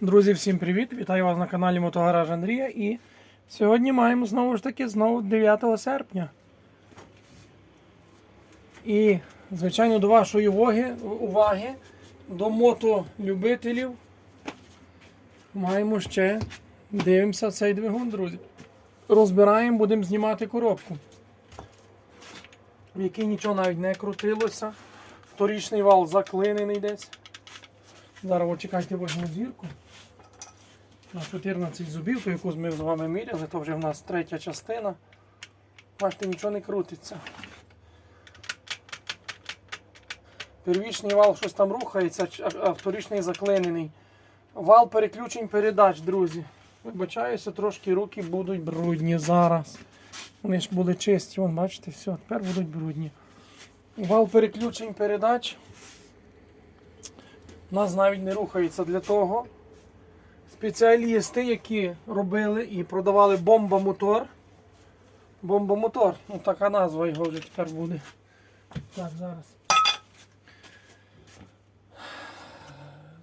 Друзі, всім привіт! Вітаю вас на каналі Мотогараж Андрія. І сьогодні маємо знову ж таки знову 9 серпня. І, звичайно, до вашої уваги, уваги до мотолюбителів маємо ще дивимося цей двигун, друзі. Розбираємо, будемо знімати коробку, в якій нічого навіть не крутилося. Вторічний вал заклинений десь. Зараз чекайте возьму зірку. На 14 зубів, ту, яку ми з вами міряли, то вже в нас третя частина. Бачите, нічого не крутиться. Первічний вал щось там рухається, а вторічний заклинений. Вал переключень передач, друзі. Вибачаюся, трошки руки будуть брудні зараз. Вони ж були чисті, вон, бачите, все, тепер будуть брудні. Вал переключень передач у нас навіть не рухається для того. Спеціалісти, які робили і продавали бомба-мотор. Бомба-мотор, ну така назва його вже тепер буде. Так, зараз.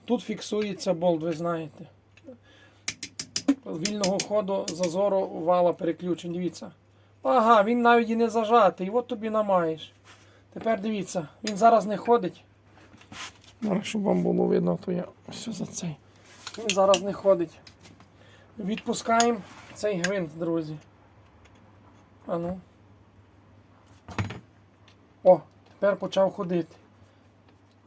Тут фіксується болт, ви знаєте. Вільного ходу зазору вала переключень. Дивіться. Ага, він навіть і не зажатий. От тобі намаєш. Тепер дивіться, він зараз не ходить. Зараз, щоб вам було видно, то я все за цей. Він зараз не ходить. Відпускаємо цей гвинт, друзі. А ну. О, тепер почав ходити.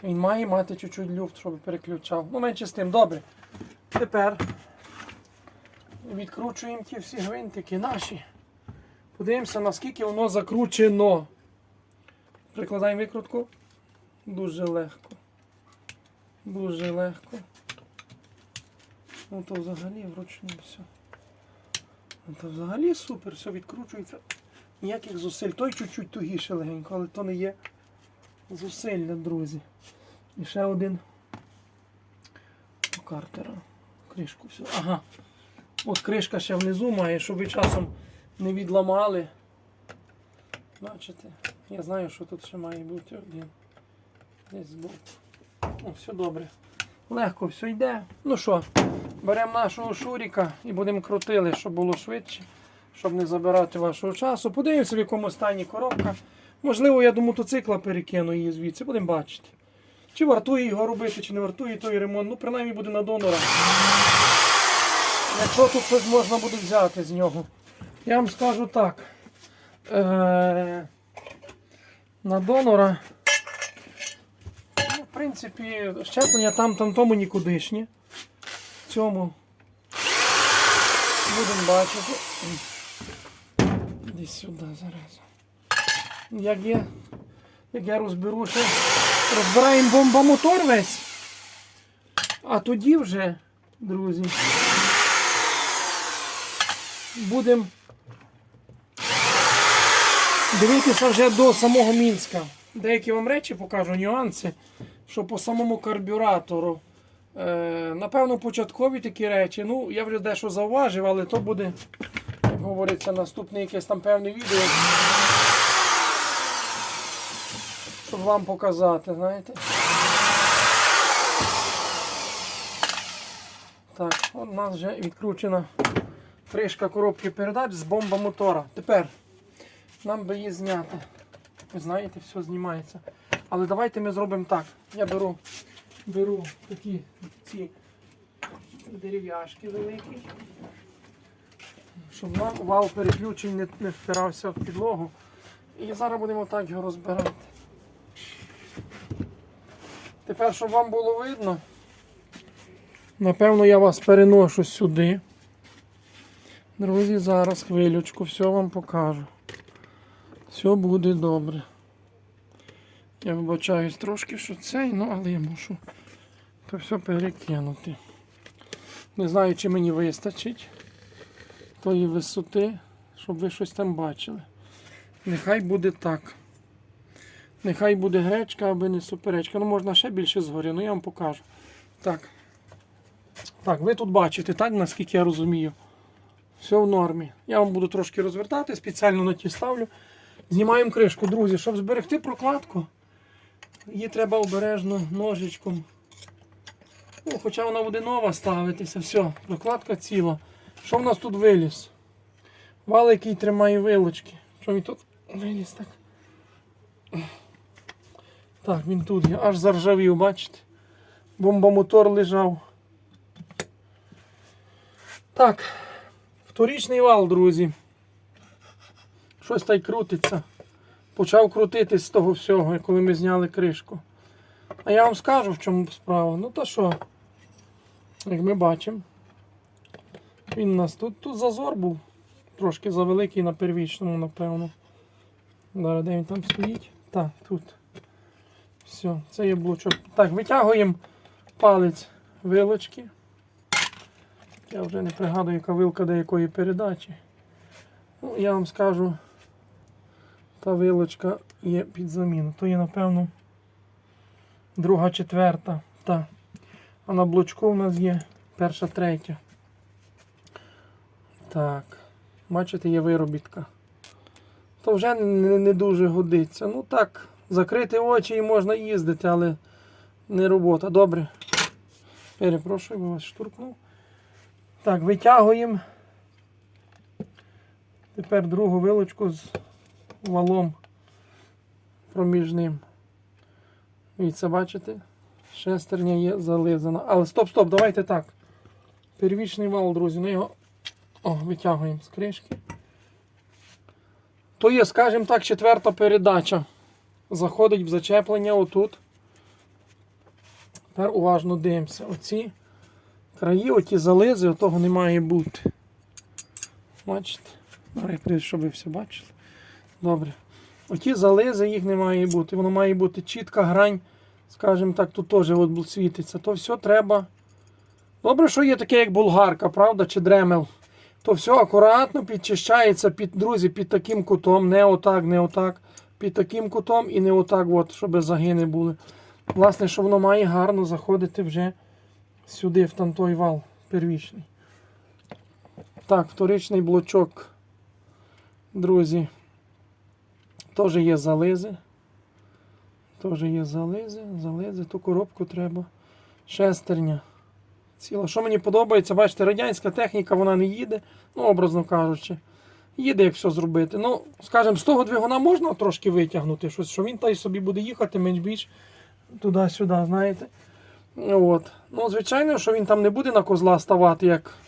Він має мати чуть-чуть люфт, щоб переключав. Ну, менше з тим, добре. Тепер відкручуємо ті всі гвинтики наші. Подивимося, наскільки воно закручено. Прикладаємо викрутку. Дуже легко. Дуже легко. Ну то взагалі вручну все. Ну взагалі супер, все відкручується. Ніяких зусиль. Той чуть-чуть тугіше легенько, але то не є зусилля, друзі. І ще один картера. Кришку все. Ага. От кришка ще внизу має, щоб ви часом не відламали. Бачите? Я знаю, що тут ще має бути один. Десь збоку. О, все добре. Легко все йде. Ну що, беремо нашого шуріка і будемо крутили, щоб було швидше, щоб не забирати вашого часу. Подивимося, в якому стані коробка. Можливо, я до мотоцикла перекину її звідси, будемо бачити. Чи вартує його робити, чи не вартує той ремонт. Ну, принаймні буде на донора. Якщо тут щось можна буде взяти з нього. Я вам скажу так. Е- на донора. Ну, в принципі, щеплення там, там тому нікудишнє. Цьому будемо бачити. Десь сюди зараз. Як я, як я розберу ще. Розбираємо бомбомотор весь. А тоді вже, друзі, будемо дивитися вже до самого Мінська. Деякі вам речі покажу, нюанси, що по самому карбюратору. Е, напевно, початкові такі речі. Ну, я вже дещо зауважив, але то буде, як говориться, наступне якесь там певне відео. Щоб вам показати, знаєте. Так, у нас вже відкручена кришка коробки передач з бомба мотора. Тепер нам би її зняти. Ви знаєте, все знімається. Але давайте ми зробимо так. Я беру, беру такі ці дерев'яшки великі, щоб вал переключень не, не впирався в підлогу. І зараз будемо так його розбирати. Тепер, щоб вам було видно, напевно, я вас переношу сюди. Друзі, зараз хвилючку, все вам покажу. Все буде добре. Я вибачаюсь трошки, що цей, ну але я мушу то все перекинути. Не знаю, чи мені вистачить тої висоти, щоб ви щось там бачили. Нехай буде так. Нехай буде гречка, аби не суперечка. Ну можна ще більше згорі, ну я вам покажу. Так. Так, ви тут бачите, так, наскільки я розумію. Все в нормі. Я вам буду трошки розвертати, спеціально на ті ставлю. Знімаємо кришку, друзі, щоб зберегти прокладку. Її треба обережно ножичком Ну, хоча вона буде нова ставитися, все, прокладка ціла. Що в нас тут виліз? Вал, який тримає вилочки. Що він тут виліз так? Так, він тут є. Аж заржавів, бачите? Бомбомотор лежав. Так, вторічний вал, друзі. Щось та й крутиться. Почав крутитись з того всього, коли ми зняли кришку. А я вам скажу, в чому справа. Ну то що, як ми бачимо, він у нас тут, тут зазор був. Трошки завеликий на первічному, напевно. Зараз де він там стоїть? Так, тут. Все, це є блочок. Так, витягуємо палець вилочки. Я вже не пригадую, яка вилка до якої передачі. Ну, я вам скажу, та вилочка є під заміну. То є, напевно, друга, четверта. Та. А на блочку у нас є перша, третя. Так. Бачите, є виробітка. То вже не, не дуже годиться. Ну так, закрити очі і можна їздити, але не робота. Добре. Перепрошую, бо вас штуркнув. Так, витягуємо. Тепер другу вилочку з валом проміжним. І це бачите? Шестерня є зализана. Але стоп, стоп, давайте так. Первічний вал, друзі, ми його о, витягуємо з кришки. То є, скажімо так, четверта передача. Заходить в зачеплення отут. Тепер уважно дивимося. Оці краї, оті зализи, отого не має бути. Бачите? Давай, щоб ви все бачили. Добре. Оті зализи їх не має бути. Воно має бути чітка грань, скажімо так, тут теж от світиться. То все треба. Добре, що є таке, як булгарка, правда, чи дремел. То все акуратно підчищається під, друзі, під таким кутом. Не отак, не отак. Під таким кутом і не отак, от, щоб загини були. Власне, що воно має гарно заходити вже сюди, в там той вал первічний. Так, вторичний блочок, друзі. Теж є зализи. Теж є зализи, зализи, ту коробку треба. Шестерня. Ціла. Що мені подобається, бачите, радянська техніка, вона не їде, ну, образно кажучи. Їде, як все зробити. Ну, скажімо, з того двигуна можна трошки витягнути, щось, що він та й собі буде їхати менш більш туди-сюди, знаєте. От. Ну, звичайно, що він там не буде на козла ставати, як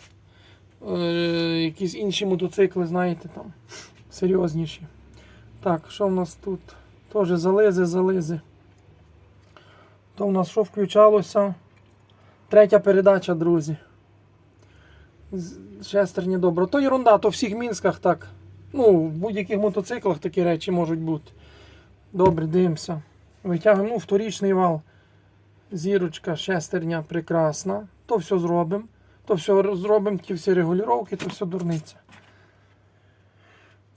е, якісь інші мотоцикли, знаєте, там серйозніші. Так, що в нас тут? Теж зализи, зализи. То в нас що включалося? Третя передача, друзі. Шестерні добре. То ерунда, то в всіх мінськах так. Ну, в будь-яких мотоциклах такі речі можуть бути. Добре, дивимося. Витягуємо ну, вторічний вал. Зірочка, шестерня прекрасна. То все зробимо. То все зробимо, ті всі регулювання, то все дурниця.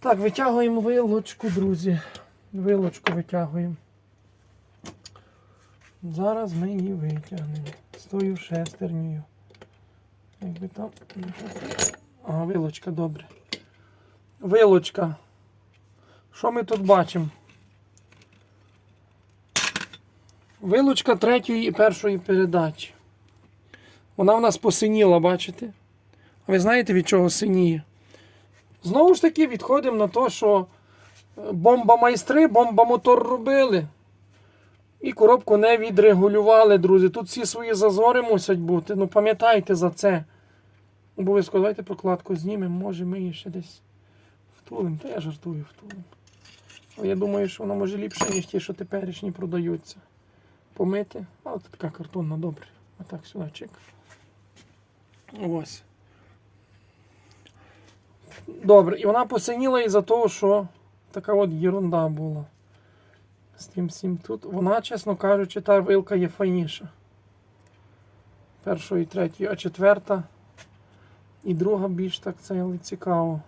Так, витягуємо вилочку, друзі. Вилочку витягуємо. Зараз ми її витягнемо. З тою шестернею. Якби там. Ага, вилочка, добре. Вилочка. Що ми тут бачимо? Вилочка третьої і першої передачі. Вона в нас посиніла, бачите? А ви знаєте від чого синіє? Знову ж таки, відходимо на те, що е, бомба майстри, бомба мотор робили. І коробку не відрегулювали, друзі. Тут всі свої зазори мусять бути. Ну пам'ятайте за це. Обов'язково давайте прокладку знімемо, може ми її ще десь втулимо. Та я жартую втулимо. Я думаю, що вона може ліпше, ніж ті, що теперішні продаються. Помити. А от така картонна, добре. Отак сюди чик. Ось. Добре, і вона посиніла із-за того, що така от єрунда була. З тим всім тут. Вона, чесно кажучи, та вилка є файніша. Першої, третьої, а четверта. І друга більш так це цікаво.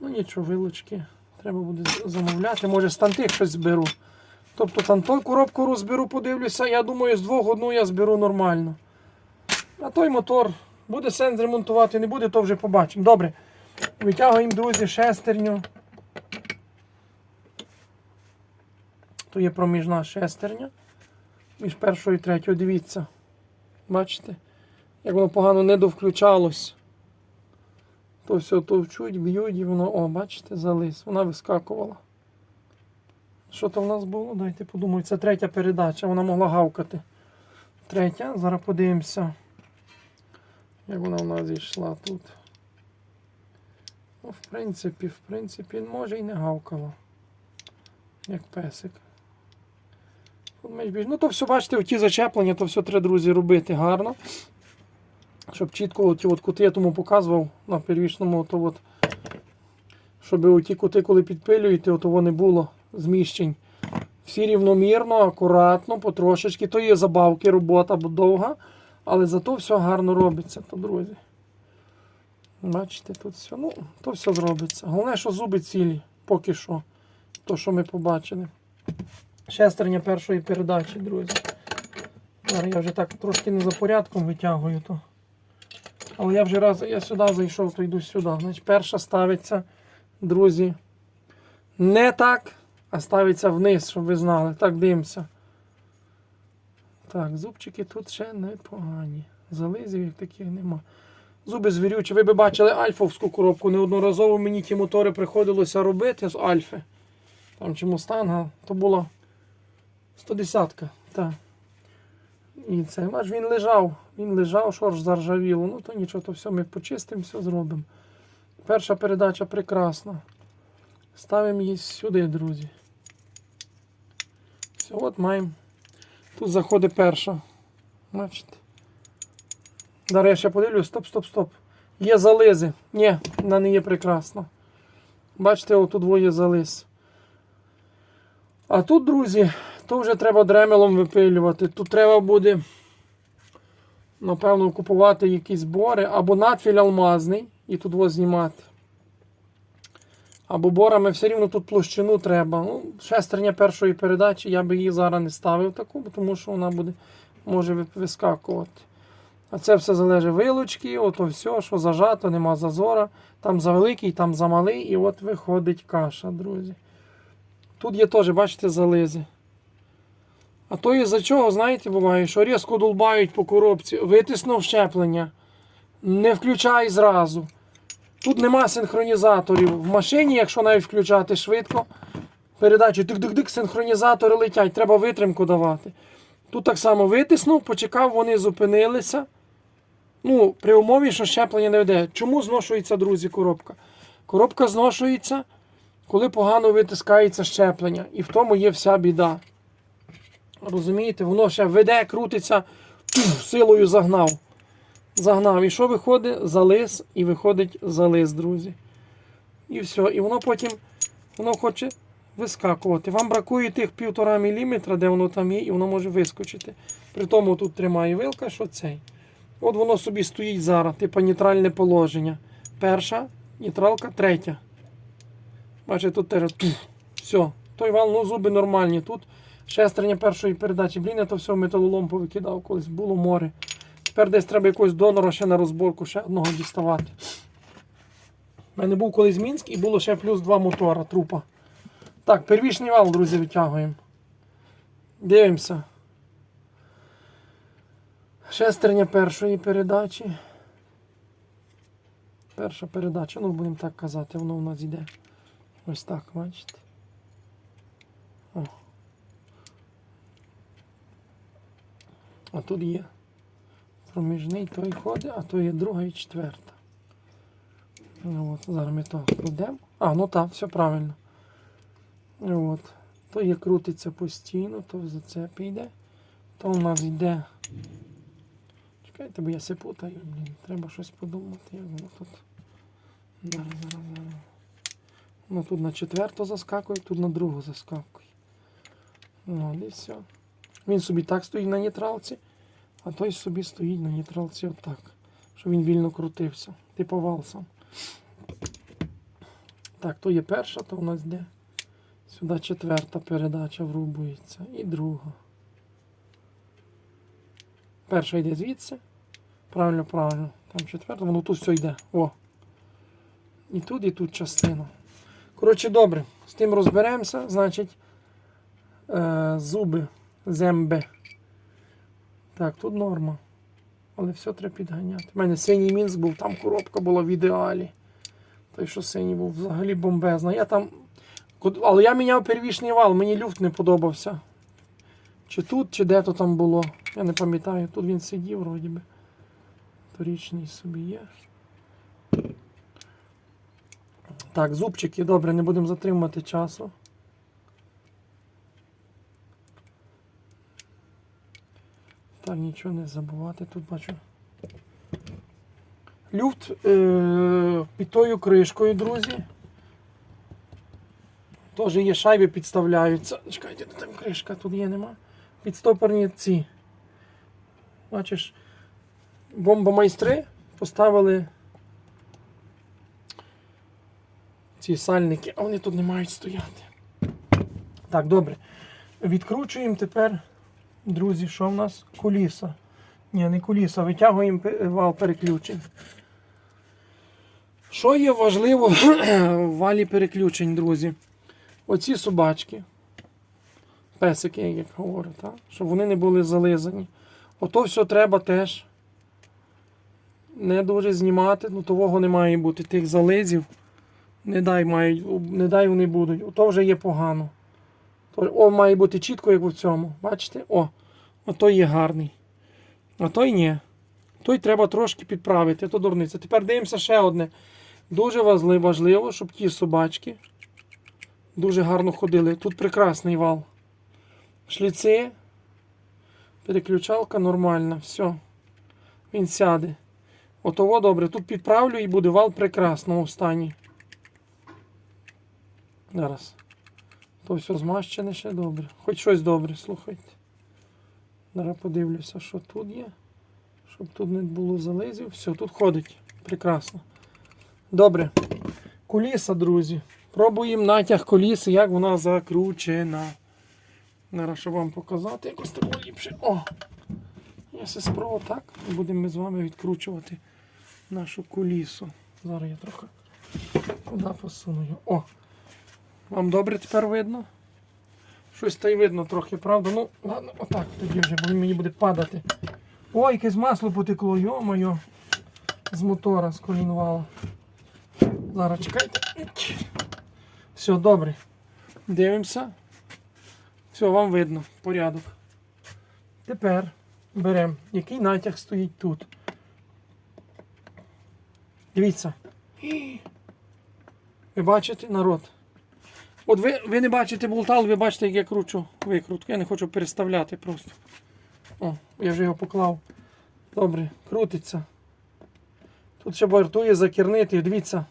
Ну нічого, вилочки. Треба буде замовляти. Може з тантих щось зберу. Тобто там той коробку розберу, подивлюся. Я думаю, з двох одну я зберу нормально. А той мотор буде сенс ремонтувати, не буде, то вже побачимо. Добре. Витягуємо, друзі, шестерню. То є проміжна шестерня. Між першою і третьою, дивіться. Бачите? Як воно погано не довключалось. То все товчуть, б'ють і воно, о, бачите, заліз. Вона вискакувала. Що то в нас було? Дайте подумаю. Це третя передача, вона могла гавкати. Третя. Зараз подивимося. Як вона в нас зійшла тут. Ну, в принципі, в принципі, може і не гавкала. Як песик. Ну, то все, бачите, оті зачеплення, то все треба, друзі, робити гарно. Щоб чітко оті от кути я тому показував на первічному, то от, щоб оті кути, коли підпилюєте, то вони було зміщень. Всі рівномірно, акуратно, потрошечки. То є забавки, робота бо довга, але зато все гарно робиться, то, друзі. Бачите, тут все. Ну, то все зробиться. Головне, що зуби цілі, поки що. То, що ми побачили. Шестерня першої передачі, друзі. Зараз я вже так трошки не за порядком витягую то. Але я вже раз я сюди зайшов, то йду сюди. Значить, перша ставиться, друзі, не так, а ставиться вниз, щоб ви знали. Так, дивимося. Так, зубчики тут ще непогані. Зализів як таких нема. Зуби звірючі. Ви би бачили альфовську коробку. Неодноразово мені ті мотори приходилося робити з альфи. Там чи мустанга, то була 110-ка. Так. І це, бач, він лежав, він лежав, що ж заржавіло. Ну то нічого, то все ми почистимо, все зробимо. Перша передача прекрасна. Ставимо її сюди, друзі. Все, от маємо. Тут заходить перша. Бачите. Зараз я ще подивлюсь, стоп, стоп, стоп. Є зализи. Ні, вона не є прекрасна. Бачите, отут двоє зализ. А тут, друзі, то вже треба дремелом випилювати. Тут треба буде, напевно, купувати якісь бори або надфіль алмазний і тут його знімати. Або борами все рівно тут площину треба. Ну, шестерня першої передачі, я би її зараз не ставив таку, тому що вона буде, може вискакувати. А це все залежить вилучки, ото все, що зажато, нема зазора. Там за великий, там за малий, і от виходить каша, друзі. Тут є теж, бачите, зализи. А то із-за чого, знаєте, буває, що різко долбають по коробці, витиснув щеплення, не включай зразу. Тут нема синхронізаторів. В машині, якщо навіть включати швидко, передачі тик-дик-дик, синхронізатори летять, треба витримку давати. Тут так само витиснув, почекав, вони зупинилися. Ну, при умові, що щеплення не веде. Чому зношується, друзі, коробка? Коробка зношується, коли погано витискається щеплення. І в тому є вся біда. Розумієте, воно ще веде, крутиться, туф, силою загнав. Загнав. І що виходить? Зализ і виходить зализ, друзі. І все. І воно потім воно хоче вискакувати. Вам бракує тих півтора міліметра, де воно там є, і воно може вискочити. При тому тут тримає вилка, що цей. От воно собі стоїть зараз, типу нейтральне положення. Перша, нейтралка, третя. Бачите, тут теж все. Той вал, ну зуби нормальні. Тут шестерня першої передачі. Блін, я то все в металолом повикидав, колись було море. Тепер десь треба якогось донора ще на розборку, ще одного діставати. У мене був колись Мінськ і було ще плюс два мотора, трупа. Так, первічний вал, друзі, витягуємо. Дивимося. Шестерня першої передачі. Перша передача, ну будемо так казати, воно в нас йде. Ось так, бачите. О. А тут є проміжний той ходить, а то є друга і четверта. Ну, от, зараз ми то кладемо. А, ну так, все правильно. От. То є крутиться постійно, то за це піде. То у нас йде. Чекайте, бо я се путаю, блін. Треба щось подумати, як воно тут. Зараз, зараз, зараз. Ну тут на четверту заскакує, тут на другу заскакує. Ну, і все. Він собі так стоїть на нейтралці, а той собі стоїть на нейтралці отак. Щоб він вільно крутився. Типу валсом. Так, то є перша, то у нас йде. Сюди четверта передача врубується. І друга. Перша йде звідси. Правильно, правильно. Там четверта, воно тут все йде. О. І тут, і тут частина. Коротше, добре, з тим розберемося. Значить, е, зуби, земби. Так, тут норма. Але все треба підганяти. У мене синій мінськ був, там коробка була в ідеалі. Той, що синій був взагалі бомбезна. Я там. Але я міняв первічний вал, мені люфт не подобався. Чи тут, чи де то там було. Я не пам'ятаю. Тут він сидів, вроді би. Торічний собі є. Так, зубчики, добре, не будемо затримувати часу. Так, нічого не забувати. Тут бачу. Люфт е- під тою кришкою, друзі. Теж є шайби підставляються. Чекайте, там кришка, тут є, нема. Підстопорні ці. Бачиш, бомбомайстри поставили ці сальники, а вони тут не мають стояти. Так, добре. Відкручуємо тепер, друзі, що в нас? Куліса. Ні, не куліса, витягуємо вал переключень. Що є важливо в валі переключень, друзі? Оці собачки, песики, як говорять, так? щоб вони не були зализані. Ото все треба теж не дуже знімати, ну того не має бути тих зализів. Не дай мають, не дай вони будуть. Ото вже є погано. То- О, має бути чітко, як у цьому. Бачите? О, ото є гарний. А той ні. Той треба трошки підправити, то дурниця. Тепер дивимося ще одне. Дуже важливо, щоб ті собачки дуже гарно ходили. Тут прекрасний вал. Шліци, переключалка нормальна, все. Він сяде. Отого добре. Тут підправлю і буде вал прекрасному стані. Зараз. То все змащене ще добре. Хоч щось добре, слухайте. Зараз подивлюся, що тут є. Щоб тут не було зализів. Все, тут ходить. Прекрасно. Добре. Куліса, друзі. Пробуємо натяг коліси, як вона закручена. Зараз щоб вам показати, якось того ліпше. О! Я все спробував так. Будемо ми з вами відкручувати нашу кулісу. Зараз я трохи куди посуну. О! Вам добре тепер видно? Щось та й видно трохи, правда? Ну, ладно, отак тоді вже, бо він мені буде падати. Ой, якесь масло потекло, йо-моє. З мотора, з колінвала. Зараз чекайте. Все, добре. Дивимося. Все, вам видно. Порядок. Тепер беремо, який натяг стоїть тут. Дивіться. Ви бачите народ? От ви, ви не бачите болтал, ви бачите, як я кручу викрутку. Я не хочу переставляти просто. О, я вже його поклав. Добре, крутиться. Тут ще вартує закірнити. Дивіться.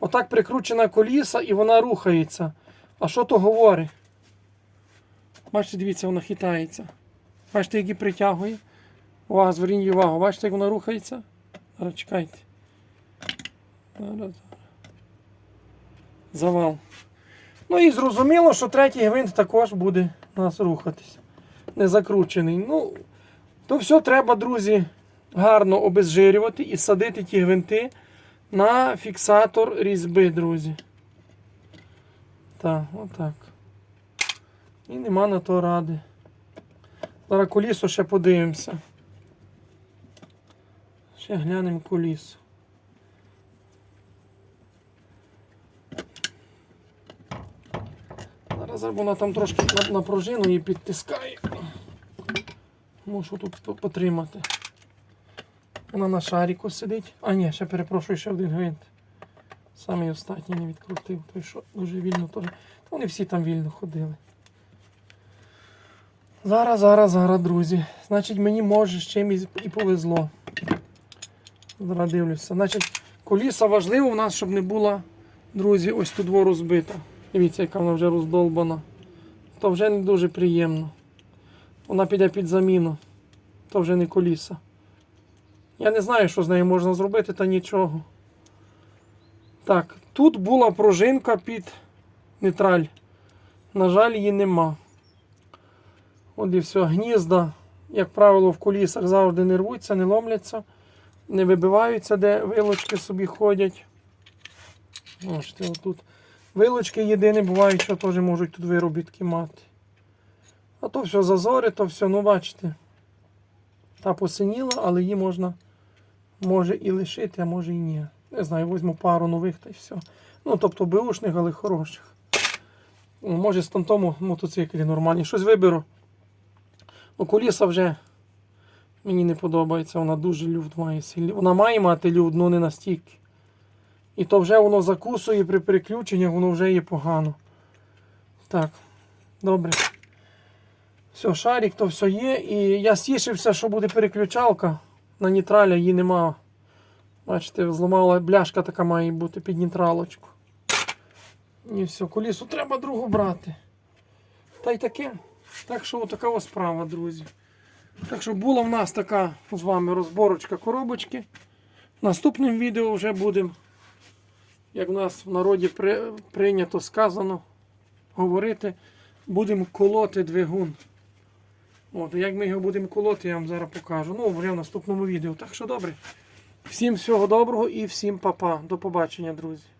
Отак прикручена коліса і вона рухається. А що то говорить? Бачите, дивіться, вона хитається. Бачите, як її притягує. Увага, зверніть увагу. Бачите, як вона рухається? Зараз чекайте. Завал. Ну і зрозуміло, що третій гвинт також буде у нас рухатись. Не закручений. Ну, то все треба, друзі, гарно обезжирювати і садити ті гвинти на фіксатор різьби, друзі. Так, отак. І нема на то ради. Зараз колісо ще подивимося. Ще глянемо колісо. Вона там трошки на, пружину її підтискає. Мушу тут потримати. Вона на шаріку сидить. А ні, ще перепрошую, ще один гвинт. Самий останній не відкрутив, той що дуже вільно теж. Вони всі там вільно ходили. Зараз, зараз, зараз, друзі. Значить, мені може з чимось і повезло. Зараз дивлюся. Значить, коліса важливо в нас, щоб не була, друзі, ось тут во розбита. Дивіться, яка вона вже роздолбана. То вже не дуже приємно. Вона піде під заміну. То вже не коліса. Я не знаю, що з нею можна зробити, та нічого. Так, тут була пружинка під нейтраль. На жаль, її нема. От і все. Гнізда, як правило, в колісах завжди не рвуться, не ломляться, не вибиваються, де вилочки собі ходять. Бачите, отут. Вилочки єдині бувають, що теж можуть тут виробітки мати. А то все зазори, то все, ну бачите. Та посиніла, але її можна може і лишити, а може і ні. Не знаю, візьму пару нових та й все. Ну, тобто беушних, але хороших. Ну, Може, з там тому мотоциклі нормальні. Щось виберу. Ну, коліса вже мені не подобається, вона дуже люфт має сильний. Вона має мати люфт, але не настільки. І то вже воно закусує при переключенні, воно вже є погано. Так, добре. Все, шарик, то все є. І я стішився, що буде переключалка. На нітраля її нема. Бачите, зламала бляшка така має бути під нейтралочку. І все, колісу треба другу брати. Та й таке. Так що така ось справа, друзі. Так що була в нас така з вами розборочка коробочки. В наступному відео вже будемо, як в нас в народі при, прийнято сказано говорити, будемо колоти двигун. От, як ми його будемо колоти, я вам зараз покажу. Ну, вже в наступному відео. Так що добре. Всім всього доброго і всім па-па. До побачення, друзі.